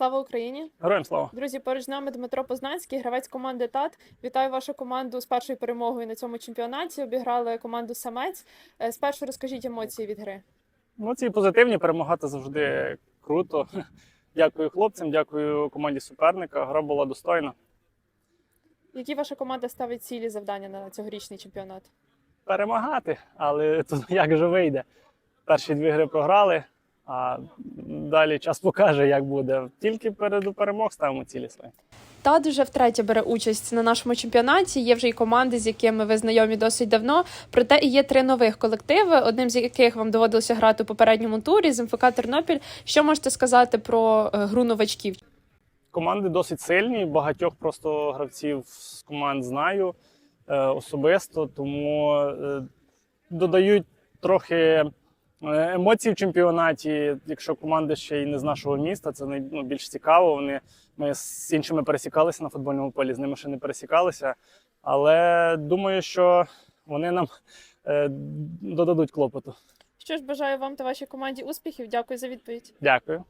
Слава Україні! Героям слава! Друзі, поруч з нами Дмитро Познанський, гравець команди ТАТ. Вітаю вашу команду з першою перемогою на цьому чемпіонаті. Обіграли команду Самець. Е, Спершу розкажіть емоції від гри. Ці позитивні перемагати завжди круто. Дякую хлопцям, дякую команді суперника. Гра була достойна. Які ваша команда ставить цілі завдання на цьогорічний чемпіонат? Перемагати, але тут як же вийде. Перші дві гри програли, а далі час покаже, як буде. Тільки перед перемог ставимо цілі свої. ТАТ вже втретє бере участь на нашому чемпіонаті. Є вже й команди, з якими ви знайомі досить давно. Проте і є три нових колективи, одним з яких вам доводилося грати у попередньому турі з МФК Тернопіль. Що можете сказати про е, гру новачків? Команди досить сильні. Багатьох просто гравців з команд знаю е, особисто, тому е, додають трохи е, емоцій в чемпіонаті. Якщо команда ще й не з нашого міста, це найбільш ну, більш цікаво. Вони ми з іншими пересікалися на футбольному полі, з ними ще не пересікалися. Але думаю, що вони нам е, додадуть клопоту. Що ж бажаю вам та вашій команді успіхів. Дякую за відповідь. Дякую.